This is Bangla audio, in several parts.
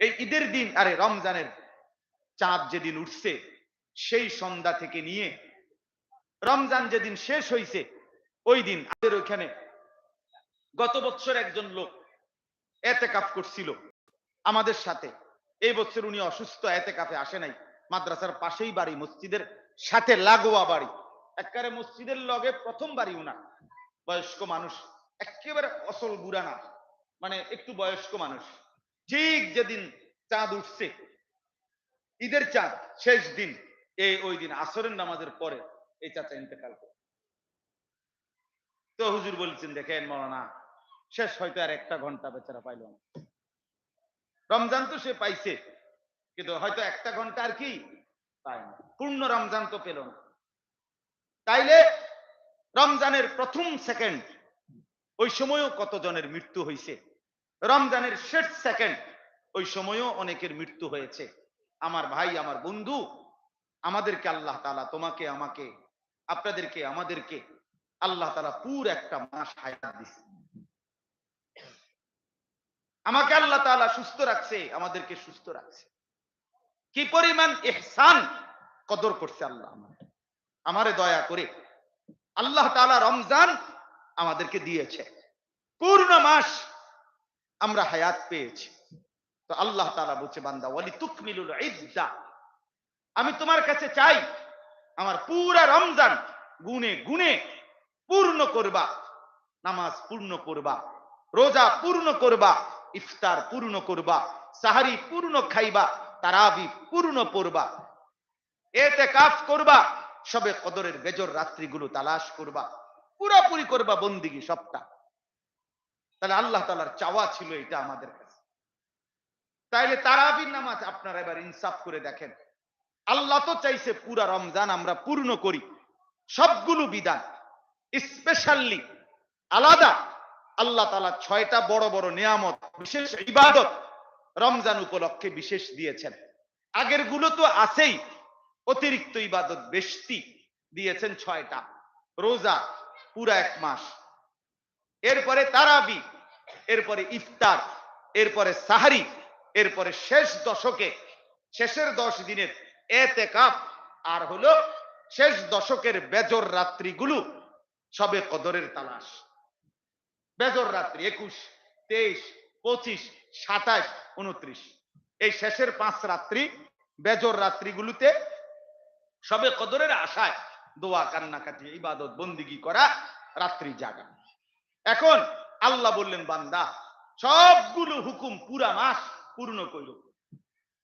এই ঈদের দিন, আরে রমজানের চাঁদ যেদিন উঠছে, সেই সন্ধ্যা থেকে নিয়ে রমজান যেদিন শেষ হইছে, ওই দিন আমাদের ওইখানে গত বছর একজন লোক এতে কাপ করছিল আমাদের সাথে। এই বছর উনি অসুস্থ এতে কাপে আসে নাই। মাদ্রাসার পাশেই বাড়ি, মসজিদের সাথে লাগোয়া বাড়ি। একেবারে মসজিদের লগে প্রথম বাড়ি উনার। বয়স্ক মানুষ, একেবারে অসল বুড়া না। মানে একটু বয়স্ক মানুষ। ঠিক যেদিন চাঁদ উঠছে, ঈদের চাঁদ, শেষ দিন এই ওই দিন, আসরের নামাজের পরে এই চাচা ইন্তেকাল করে। তো হুজুর বলছেন, দেখেন মৌলানা, শেষ হয়তো আর একটা ঘণ্টা বেচারা পাইল না। রমজান তো সে পাইছে, কিন্তু হয়তো একটা ঘণ্টা আর কি পায় না। পূর্ণ রমজান তো পেল না। তাইলে রমজানের প্রথম সেকেন্ড, ওই সময়ও কতজনের মৃত্যু হয়েছে রমজানের শেষ সেকেন্ড ওই সময়ও অনেকের মৃত্যু হয়েছে। আমার ভাই, আমার বন্ধু, আমাদেরকে আল্লাহ তালা তোমাকে, আমাকে, আপনাদেরকে, আমাদেরকে আল্লাহ তালা পুর একটা মাস হায়াত দিচ্ছে আমাকে আল্লাহ তালা সুস্থ রাখছে, আমাদেরকে সুস্থ রাখছে। কি পরিমাণ এহসান কদর করছে আল্লাহ আমার আমারে দয়া করে আল্লাহ তালা রমজান আমাদেরকে দিয়েছে। পূর্ণ মাস আমরা হায়াত পেয়েছি। তো আল্লাহ তালা বলছে, বান্দা ওয়ালি তুকমিলুল ইদ্দা আমি তোমার কাছে চাই, আমার পুরা রমজান গুনে গুনে পূর্ণ করবা, নামাজ পূর্ণ করবা, রোজা পূর্ণ করবা, ইফতার পূর্ণ করবা, সাহারি পূর্ণ খাইবা, তারাবি পূর্ণ পড়বা, এতে কাফ করবা, সবে কদরের বেজর রাত্রিগুলো তালাশ করবা, পুরাপুরি করবা বন্দিগি সবটা। তাহলে আল্লাহ তালার চাওয়া ছিল এটা আমাদের কাছে। তাইলে তারাবির নামাজ আপনারা এবার ইনসাফ করে দেখেন। আল্লাহ তো চাইছে পুরা রমজান আমরা পূর্ণ করি। সবগুলো বিধান, স্পেশালি আলাদা। আল্লাহ তালা ছয়টা বড় বড় নিয়ামত, বিশেষ ইবাদত রমজান উপলক্ষে বিশেষ দিয়েছেন। আগেরগুলো তো আছেই, অতিরিক্ত ইবাদত বেশতি দিয়েছেন ছয়টা। রোজা পুরা এক মাস এরপরে তারাবি, এরপরে ইফতার, এরপরে সাহারি, এরপরে শেষ দশকে, শেষের দশ দিনের এতে কাপ আর হলো শেষ দশকের বেজর রাত্রিগুলো সবে কদরের তালাশ। বেজর রাত্রি একুশ, তেইশ, পঁচিশ, সাতাশ, উনত্রিশ। এই শেষের পাঁচ রাত্রি বেজর রাত্রিগুলোতে সবে কদরের আশায় দোয়া, কান্নাকাটি, ইবাদত, বন্দিগি করা রাত্রি জাগা। এখন আল্লাহ বললেন, বান্দা, সবগুলো হুকুম পুরা মাস পূর্ণ করল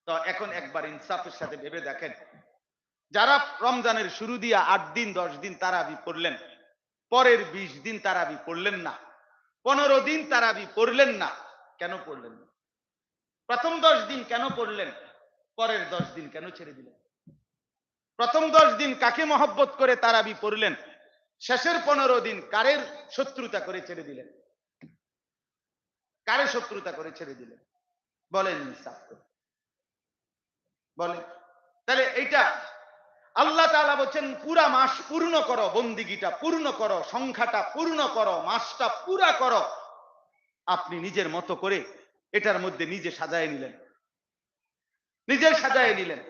তো এখন একবার ইনসাফের সাথে ভেবে দেখেন, যারা রমজানের শুরু দিয়া আট দিন, দশ দিন তারাবি পড়লেন, পরের বিশ দিন তারাবি পড়লেন না, পনেরো দিন তারাবি পড়লেন না, কেন পড়লেন না? প্রথম দশ দিন কেন পড়লেন? পরের দশ দিন কেন ছেড়ে দিলেন? প্রথম দশ দিন কাকে মহব্বত করে তারাবি পড়লেন? শেষের পনেরো দিন কারের শত্রুতা করে ছেড়ে দিলেন। কারে শত্রুতা করে ছেড়ে দিলেন। বলেন বলেন। তাহলে এইটা আল্লাহ তাআলা বলছেন, পুরা মাস পূর্ণ করো বন্দিগিটা, পূর্ণ করো, সংখ্যাটা পূর্ণ করো, মাসটা পুরা করো। আপনি নিজের মতো করে এটার মধ্যে নিজে সাজায় নিলেন। নিজে সাজায় নিলেন।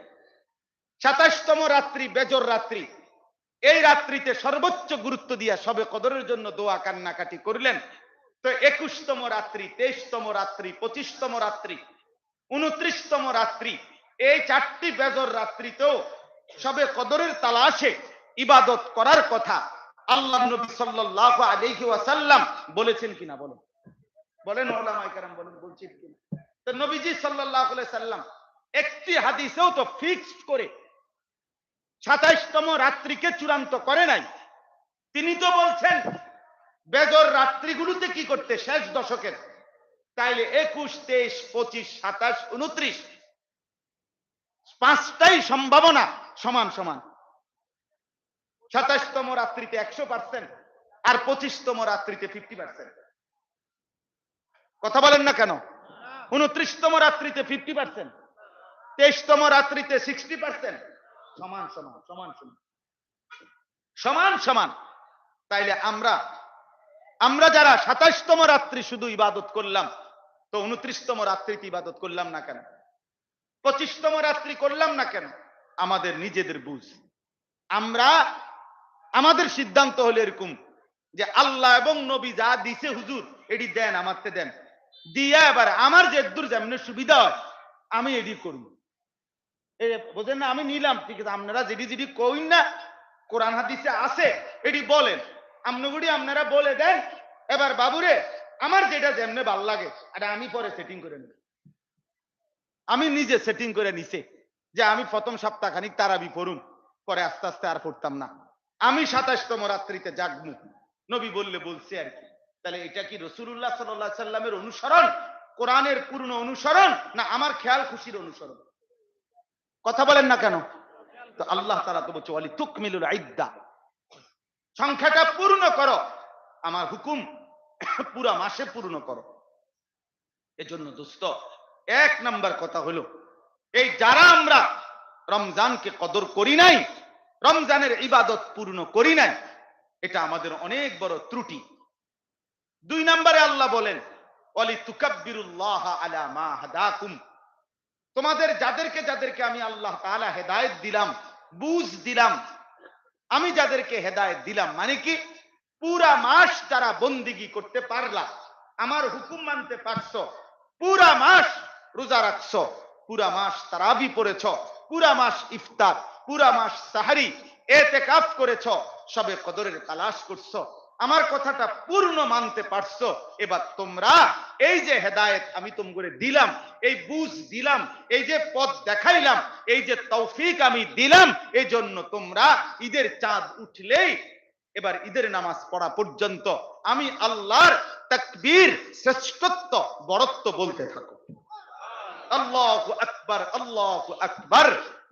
সাতাশতম রাত্রি, বেজর রাত্রি এই রাত্রিতে সর্বোচ্চ গুরুত্ব দিয়া সবে কদরের জন্য দোয়া কান্নাকাটি করলেন। তো একুশতম রাত্রি, তেইশতম রাত্রি, পঁচিশতম রাত্রি, উনত্রিশতম রাত্রি, এই চারটি বেজর রাত্রিতেও সবে কদরের তালাশে ইবাদত করার কথা আল্লাহ নবী সাল্লাল্লাহু আলাইহি ওয়াসাল্লাম বলেছেন কিনা বলেন। বলেন ওলামায়ে কেরাম, বলেন, বলছেন কিনা। তো নবীজি আলাইহি সাল্লাম একটি হাদিসেও তো ফিক্সড করে সাতাইশতম রাত্রিকে চূড়ান্ত করে নাই। তিনি তো বলছেন বেজর রাত্রিগুলোতে কি করতে শেষ দশকের? তাইলে একুশ, তেইশ, পঁচিশ, সাতাশ, উনত্রিশ। পাঁচটাই সম্ভাবনা সমান সমান। সাতাশতম রাত্রিতে একশো পার্সেন্ট আর পঁচিশতম রাত্রিতে ফিফটি পার্সেন্ট। কথা বলেন না কেন? উনত্রিশতম রাত্রিতে ফিফটি পার্সেন্ট। তেইশতম রাত্রিতে সিক্সটি পার্সেন্ট। সমান সমান সমান সমান। সমান সমান। তাইলে আমরা আমরা যারা সাতাশতম রাত্রি শুধু ইবাদত করলাম, তো উনত্রিশতম রাত্রিতে ইবাদত করলাম না কেন? পঁচিশতম রাত্রি করলাম না কেন? আমাদের নিজেদের বুঝ। আমরা, আমাদের সিদ্ধান্ত হলো এরকম যে আল্লাহ এবং নবী যা দিছে হুজুর, এটি দেন, আমারতে দেন। দিয়া এবার আমার যে দূর যেমন সুবিধা হয়, আমি এটি করব। বোঝেন না, আমি নিলাম, ঠিক আছে, আপনারা যেটি যেটি কইন না, কোরআন হাদিসে আছে, এটি বলেন। আমনগুড়ি আপনারা বলে দেন, এবার বাবুরে, আমার যেটা যেমনে ভালো লাগে, এটা আমি পরে সেটিং করে নেব। আমি নিজে সেটিং করে নিছে, যে আমি প্রথম সপ্তাহ খানিক তারাবি পড়ুম পরে আস্তে আস্তে আর পড়তাম না। আমি সাতাশতম রাত্রিতে জাগমু নবী বললে বলছে আর কি, তাহলে এটা কি রসুল্লাহ সাল্লাহ সাল্লামের অনুসরণ? কোরআনের পূর্ণ অনুসরণ? না, আমার খেয়াল খুশির অনুসরণ। কথা বলেন না কেন? তো আল্লাহ তারা তো বলছে অলি তুকমিলুল আইদ্দা সংখ্যাটা পূর্ণ করো। আমার হুকুম পুরা মাসে পূর্ণ করো। এজন্য দোস্ত, এক নাম্বার কথা হলো, এই যারা আমরা রমজানকে কদর করি নাই, রমজানের ইবাদত পূর্ণ করি নাই, এটা আমাদের অনেক বড় ত্রুটি। দুই নম্বরে আল্লাহ বলেন অলি তুকাব্বিরুল্লাহ আলা মা হাদাকুম। তোমাদের যাদেরকে যাদেরকে আমি আল্লাহ তাআলা হেদায়েত দিলাম, বুঝ দিলাম, আমি যাদেরকে হেদায়েত দিলাম মানে কি? পুরা মাস তারা বন্দিগি করতে পারলা, আমার হুকুম মানতে পারছ, পুরা মাস রোজা রাখছো, পুরা মাস তারাবি পড়েছ, পুরা মাস ইফতার, পুরা মাস সাহারি এতে কাজ করেছ, সবে কদরের তালাশ করছ আমার কথাটা পূর্ণ মানতে পারছ। এবার তোমরা এই যে হেদায়েত আমি তোমরে দিলাম, এই বুঝ দিলাম, এই যে পথ দেখাইলাম, এই যে তৌফিক আমি দিলাম এই জন্য তোমরা ঈদের চাঁদ উঠলেই এবার ঈদের নামাজ পড়া পর্যন্ত আমি আল্লাহর তাকবীর শ্রেষ্ঠত্ব বড়ত্ব বলতে থাকো। আল্লাহু আকবার আল্লাহু আকবার।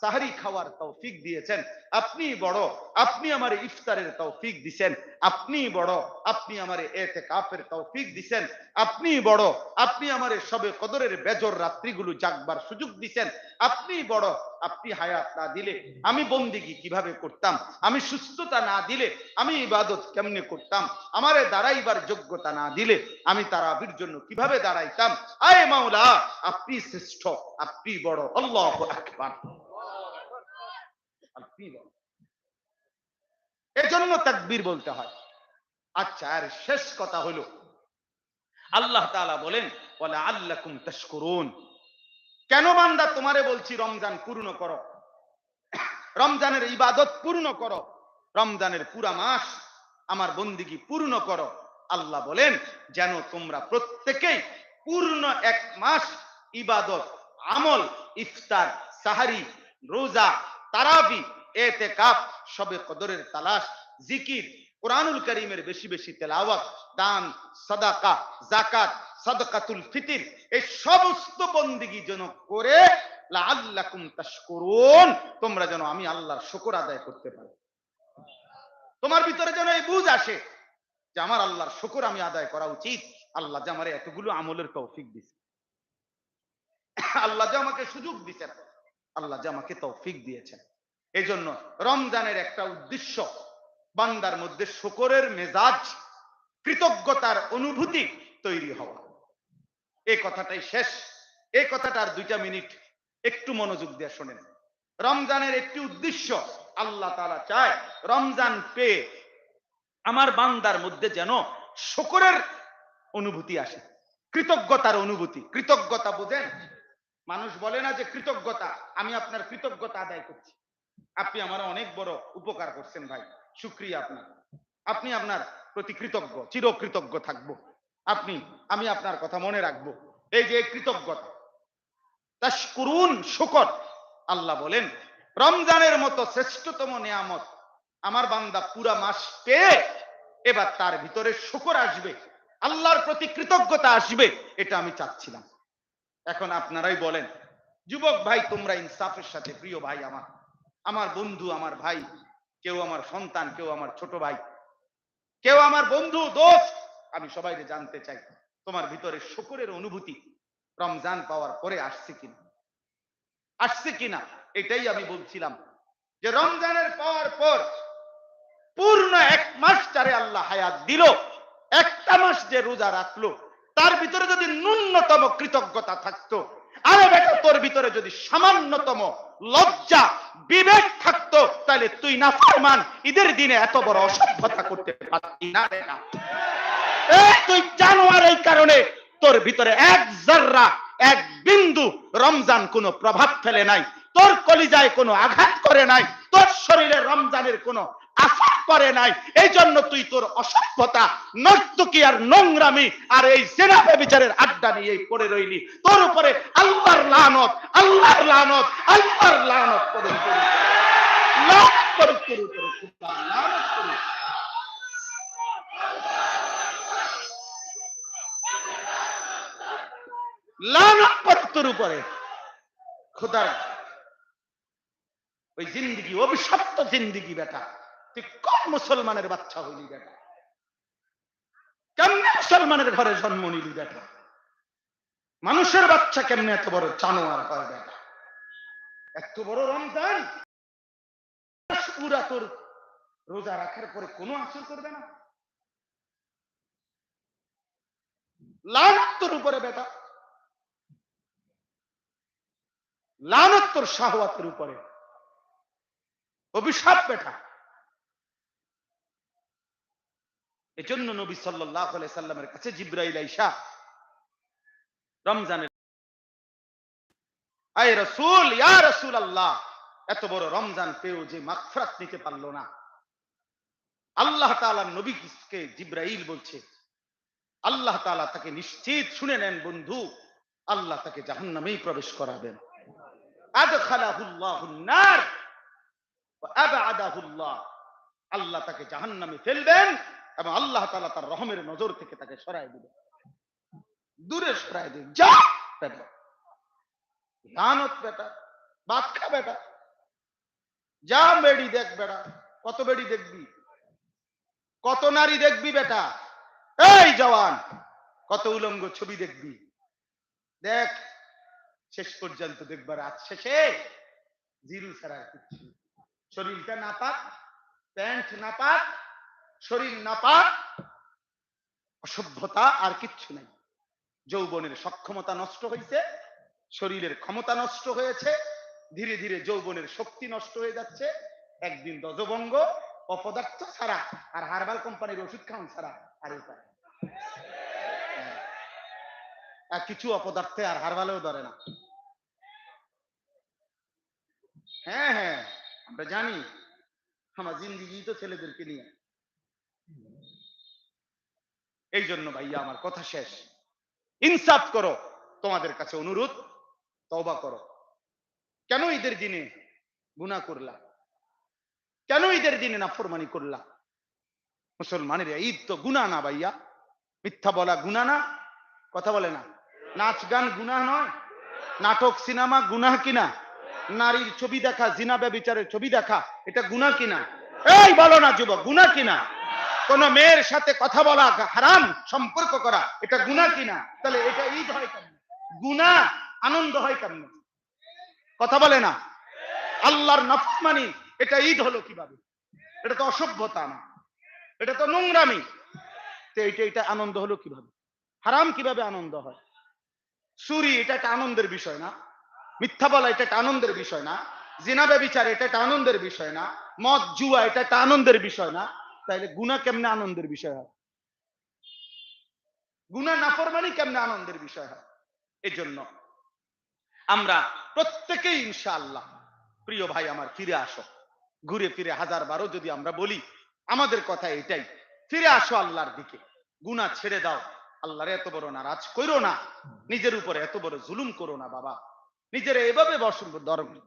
সাহারি খাওয়ার তৌফিক দিয়েছেন। আপনি বড়, আপনি আমার ইফতারের তৌফিক দিছেন। আপনি বড়, আপনি আমার এতে কাফের তৌফিক দিছেন। আপনি বড়, আপনি আমার সবে কদরের বেজর রাত্রিগুলো জাগবার সুযোগ দিছেন। আপনি বড়, আপনি হায়াত না দিলে আমি বন্দিগি কীভাবে করতাম? আমি সুস্থতা না দিলে আমি ইবাদত কেমনে করতাম? আমারে দাঁড়াইবার যোগ্যতা না দিলে আমি তারাবির জন্য কীভাবে দাঁড়াইতাম? আয় মাওলা, আপনি শ্রেষ্ঠ, আপনি বড়, আল্লাহ আকবার। আপনি বড় এজন্য তাকবীর বলতে হয়। আচ্ছা আর শেষ কথা হলো, আল্লাহ তাআলা বলেন ওয়ালা আল্লাকুম তাশকুরুন। কেন বান্দা তোমারে বলছি রমজান পূর্ণ করো? রমজানের ইবাদত পূর্ণ করো? রমজানের পুরা মাস আমার বন্দিগি পূর্ণ করো? আল্লাহ বলেন, যেন তোমরা প্রত্যেকেই পূর্ণ এক মাস ইবাদত, আমল, ইফতার, সাহারি, রোজা, তারাবি এতে কাপ সবে কদরের তালাশ, জিকির, কোরআনুল করিমের বেশি বেশি তেলাওয়াত, দান, সাদাকা জাকাত সাদকাতুল ফিতির, এই সমস্ত বন্দিগি যেন করে, লাআল্লাকুম তাশকুরুন, তোমরা যেন আমি আল্লাহর শুকর আদায় করতে পারো। তোমার ভিতরে যেন এই বুঝ আসে যে আমার আল্লাহর শুকর আমি আদায় করা উচিত। আল্লাহ যে আমার এতগুলো আমলের তৌফিক দিছে। আল্লাহ যে আমাকে সুযোগ দিছেন। আল্লাহ যে আমাকে তৌফিক দিয়েছেন। এই জন্য রমজানের একটা উদ্দেশ্য, বান্দার মধ্যে শুকরের মেজাজ, কৃতজ্ঞতার অনুভূতি তৈরি হওয়া। এই কথাটাই শেষ। এই কথাটা আর দুইটা মিনিট একটু মনোযোগ দিয়ে শোনেন। রমজানের একটি উদ্দেশ্য আল্লাহ তাআলা চায় রমজান পেয়ে আমার বান্দার মধ্যে যেন শুকরের অনুভূতি আসে, কৃতজ্ঞতার অনুভূতি। কৃতজ্ঞতা বুঝেন? মানুষ বলে না যে কৃতজ্ঞতা, আমি আপনার কৃতজ্ঞতা আদায় করছি। আপনি আমার অনেক বড় উপকার করছেন ভাই। শুক্রিয়া আপনার। আপনি আপনার প্রতি কৃতজ্ঞ, চিরকৃতজ্ঞ থাকব। আপনি, আমি আপনার কথা মনে রাখব। এই যে কৃতজ্ঞতা, তাশকুরুন শুকর, আল্লাহ বলেন, রমজানের মতো শ্রেষ্ঠতম নিয়ামত আমার বান্দা পুরা মাস পেয়ে এবার তার ভিতরে শুকর আসবে, আল্লাহর প্রতি কৃতজ্ঞতা আসবে, এটা আমি চাচ্ছিলাম। এখন আপনারাই বলেন, যুবক ভাই, তোমরা ইনসাফের সাথে প্রিয় ভাই আমার। আমার বন্ধু, আমার ভাই, কেউ আমার সন্তান, কেউ আমার ছোট ভাই, কেউ আমার বন্ধু, দোস্ত, আমি সবাইকে জানতে চাই, তোমার ভিতরে শুকুরের অনুভূতি রমজান পাওয়ার পরে আসছে কিনা? আসছে কিনা? এটাই আমি বলছিলাম যে রমজানের পাওয়ার পর পূর্ণ এক মাস চারে আল্লাহ হায়াত দিল, একটা মাস যে রোজা রাখল, তার ভিতরে যদি ন্যূনতম কৃতজ্ঞতা থাকতো, আরে বেটা তোর ভিতরে যদি সামান্যতম লজ্জা, বিবেক থাকতো, তাহলে তুই না ফরমান ঈদের দিনে এত বড় অসভ্যতা করতে পারতি না রে না। তুই জানোয়ার এই কারণে তোর ভিতরে এক জাররা, এক বিন্দু রমজান কোনো প্রভাব ফেলে নাই। তোর কলিজায় কোনো আঘাত করে নাই। তোর শরীরে রমজানের কোনো করে নাই। এই জন্য তুই তোর অসভ্যতা, নর্তকী আর নোংরামি আর এই জেনাবে বিচারের আড্ডা নিয়ে পড়ে রইলি। তোর উপরে আল্লাহর লানত আল্লাহর লানত আল্লাহর লানত করে অভিশপ্ত জিন্দিগি বেটা। মুসলমানের বাচ্চা হইলি বেটা? কেমনে মুসলমানের ঘরে জন্ম নিলি বেটা? মানুষের বাচ্চা কেমনে এত বড় জানোয়ার হয় বেটা? এত বড় রমজান? তোর রোজা রাখার পরে কোনো আসর করবে না? লানত উপরে বেটা। লানত তোর শাহওয়াতের উপরে। অভিশাপ বেটা। এজন্য নবী আলাইহি সাল্লামের কাছে জিব্রাইল আইসা রমজানের আয় রাসূল, ইয়া রাসূলুল্লাহ, এত বড় রমজান পেও যে মাগফিরাত নিতে পারল না। আল্লাহ তাআলা নবীকে জিব্রাইল বলছে, আল্লাহ তাআলা তাকে নিশ্চিত শুনে নেন বন্ধু, আল্লাহ তাকে জাহান্নামেই প্রবেশ করাবেন। আল্লাহ তাকে জাহান্নামে ফেলবেন এবং আল্লাহ তাআলা তার রহমের নজর থেকে তাকে সরায় দিবেন দূরে সরায় দিবেন যা বেটা বেটা বাচ্চা বেটা যা বেড়ি দেখ বেটা কত বেড়ি দেখবি? কত নারী দেখবি বেটা? এই জওয়ান, কত উলঙ্গ ছবি দেখবি? দেখ, শেষ পর্যন্ত দেখবার আজ শেষে জিরু ছাড়া কিচ্ছু। শরীরটা নাপাক, প্যান্ট নাপাক শরীর নাপাক অসভ্যতা আর কিচ্ছু নেই। যৌবনের সক্ষমতা নষ্ট হয়েছে শরীরের ক্ষমতা নষ্ট হয়েছে, ধীরে ধীরে যৌবনের শক্তি নষ্ট হয়ে যাচ্ছে। একদিন দজভঙ্গ অপদার্থ ছাড়া আর হারবাল কোম্পানির ওষুধ খাওয়ান ছাড়া আর উপায়। আর কিছু অপদার্থে আর হারবালেও ধরে না। হ্যাঁ হ্যাঁ আমরা জানি, আমার জিন্দিগি তো ছেলেদেরকে নিয়ে। এই জন্য ভাইয়া আমার কথা শেষ। ইনসাফ করো, তোমাদের কাছে অনুরোধ, তওবা করো। কেন ঈদের দিনে গুনাহ করলা? কেন ঈদের দিনে নাফরমানি করলা? মুসলমানের, ঈদ তো গুনাহ না ভাইয়া। মিথ্যা বলা গুনাহ না, কথা বলে না। নাচ গান গুনাহ নয়। নাটক, সিনেমা গুনাহ কিনা? নারীর ছবি দেখা, জিনা ব্যবিচারের ছবি দেখা, এটা গুনাহ কিনা? এই বলো না যুবক, গুনাহ কিনা? কোন মেয়ের সাথে কথা বলা হারাম, সম্পর্ক করা, এটা গুনাহ কিনা? তাহলে এটা ঈদ হয় কেন গুনাহ আনন্দ হয় কেন কথা বলে না? আল্লাহর নফমানি এটা ঈদ হলো কীভাবে? এটা তো অসভ্যতা না। এটা তো নোংরামি। তো এটা এটা আনন্দ হলো কীভাবে? হারাম কীভাবে আনন্দ হয়? চুরি, এটা একটা আনন্দের বিষয় না। মিথ্যা বলা, এটা একটা আনন্দের বিষয় না। জিনাবে বিচার এটা একটা আনন্দের বিষয় না। মদ, জুয়া, এটা একটা আনন্দের বিষয় না। তাইলে গুণা কেমনে আনন্দের বিষয় হয়? গুণা নাফরমানি কেমনে আনন্দের বিষয় হয়? এজন্য আমরা প্রত্যেকেই ইনশাআল্লাহ, প্রিয় ভাই আমার, ফিরে আসো। ঘুরে ফিরে হাজার বারো যদি আমরা বলি, আমাদের কথা এটাই, ফিরে আসো আল্লাহর দিকে। গুনাহ ছেড়ে দাও। আল্লাহর এত বড় নারাজ করো না। নিজের উপরে এত বড় জুলুম করো না, বাবা। নিজের এভাবে বস-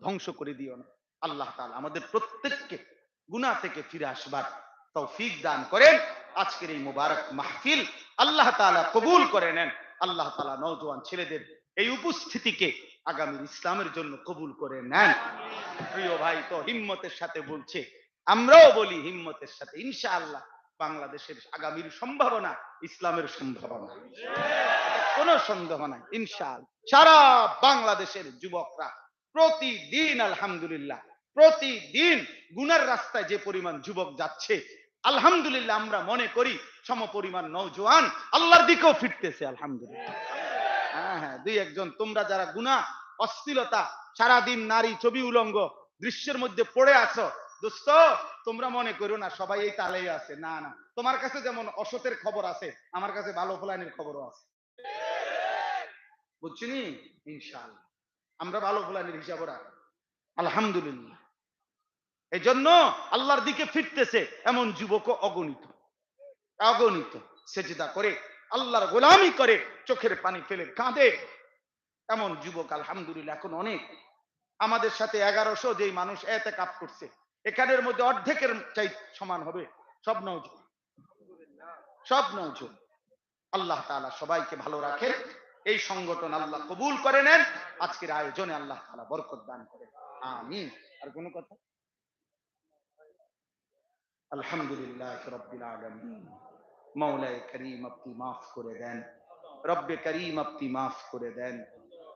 ধ্বংস করে দিও না। আল্লাহ তাআলা আমাদের প্রত্যেককে গুনাহ থেকে ফিরে আসবার তৌফিক দান করেন। আজকের এই মুবারক মাহফিল আল্লাহ তাআলা কবুল করে নেন। আল্লাহ তাআলা নওজোয়ান ছেলেদের এই উপস্থিতিকে আগামীর ইসলামের জন্য কবুল করে নেন। প্রিয় ভাই, তো হিম্মতের সাথে বলছে, আমরাও বলি হিম্মতের সাথে। ইনশাআল্লাহ বাংলাদেশের আগামীর সম্ভাবনা ইসলামের সম্ভাবনা। কোনো সন্দেহ নাই ইনশাল সারা বাংলাদেশের যুবকরা প্রতিদিন, আলহামদুলিল্লাহ, প্রতিদিন গুনার রাস্তায় যে পরিমাণ যুবক যাচ্ছে আলহামদুলিল্লাহ, আমরা মনে করি সম পরিমাণ নৌজওয়ান আল্লাহর দিকেও ফিরতেছে, আলহামদুলিল্লাহ। হ্যাঁ হ্যাঁ দুই একজন, তোমরা যারা গুনাহ, অশ্লীলতা, সারাদিন নারী ছবি উলঙ্গ দৃশ্যের মধ্যে পড়ে আছো, দোস্ত, তোমরা মনে করো না, সবাই এই তালেই আছে। না না, তোমার কাছে যেমন অসতের খবর আছে, আমার কাছে ভালো ফলানের খবরও আছে। বুঝছিনি ইনশাআল্লাহ। আমরা ভালো ফলানের হিসাব রাখ আলহামদুলিল্লাহ। এই জন্য আল্লাহর দিকে ফিরতেছে এমন যুবক অগণিত অগণিত। সেজদা করে, আল্লাহর গোলামি করে, চোখের পানি ফেলে কাঁদে। এমন যুবক আলহামদুলিল্লাহ এখন অনেক। আমাদের সাথে এগারোশো যেই মানুষ এতে কাপ করছে, এখানের মধ্যে অর্ধেকের চাই সমান হবে। সব নৌজোয়ান সব নৌজোয়ান আল্লাহ তাআলা সবাইকে ভালো রাখেন, এই সংগঠন আল্লাহ কবুল করে নেন। আজকের আয়োজনে আল্লাহ তালা বরকত দান করেন। আমিন। আর কোনো কথা? আলহামদুলিল্লাহ রব্বিল আলামিন মৌলায় করিম আপনি মাফ করে দেন রব্বে করিম আপনি মাফ করে দেন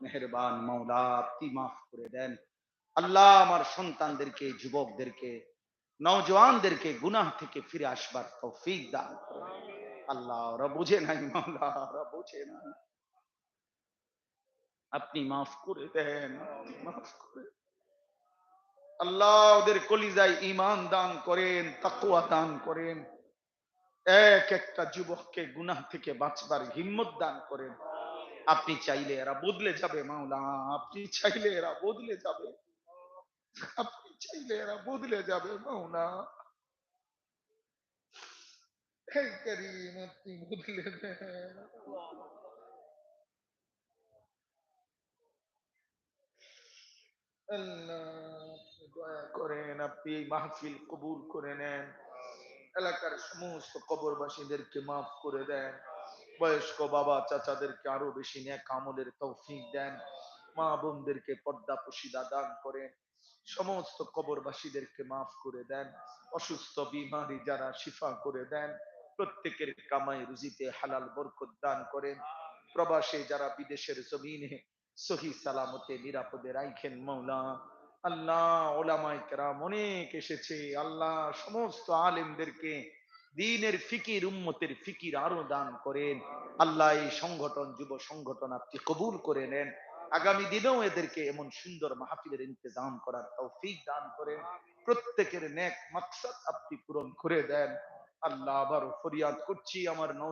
মেহেরবান মৌলা আপনি মাফ করে দেন আল্লাহ আমার সন্তানদেরকে যুবকদেরকে নওজওয়ানদেরকে গুনাহ থেকে ফিরে আসবার তৌফিক দান করুন আল্লাহ ওরা বুঝে নাই মাওলা ওরা বুঝে নাই আপনি মাফ করে দেন আপনি মাফ করে আল্লাহ ওদের কলিজায় ইমান দান করেন তাকুয়া দান করেন। এক একটা যুবককে গুনাহ থেকে বাঁচবার হিম্মত দান করেন। আপনি চাইলে এরা বদলে যাবে, মাওলা। আপনি চাইলে এরা বদলে যাবে। আপনি চাইলে এরা বদলে যাবে, মাওলা। আল্লাহ। দয়া করেন আপনি এই মাহফিল কবুল করে নেন। এলাকার সমস্ত কবরবাসীদেরকে মাফ করে দেন। বয়স্ক বাবা চাচাদেরকে আরও বেশি ন্যাক আমলের তৌফিক দেন। মা বোনদেরকে পর্দা দান করেন। সমস্ত কবরবাসীদেরকে মাফ করে দেন। অসুস্থ, বিমারি যারা শিফা করে দেন, প্রত্যেকের কামাই রুজিতে হালাল বরকত দান করেন। প্রবাসে যারা বিদেশের জমিনে সহি সালামতে নিরাপদে রাইখেন মৌলা আল্লাহ ওলামাই কেরাম অনেক এসেছে। আল্লাহ সমস্ত আলেমদেরকে দিনের ফিকির, উম্মতের ফিকির আরও দান করেন। আল্লাহ এই সংগঠন, যুব সংগঠন আপনি কবুল করে নেন। আগামী দিনেও এদেরকে এমন সুন্দর মাহফিলের ইন্তজাম করার তৌফিক দান করেন। প্রত্যেকের নেক মাকসাদ আপনি পূরণ করে দেন। আল্লাহ আবার ফরিয়াদ করছি। আমার নৌ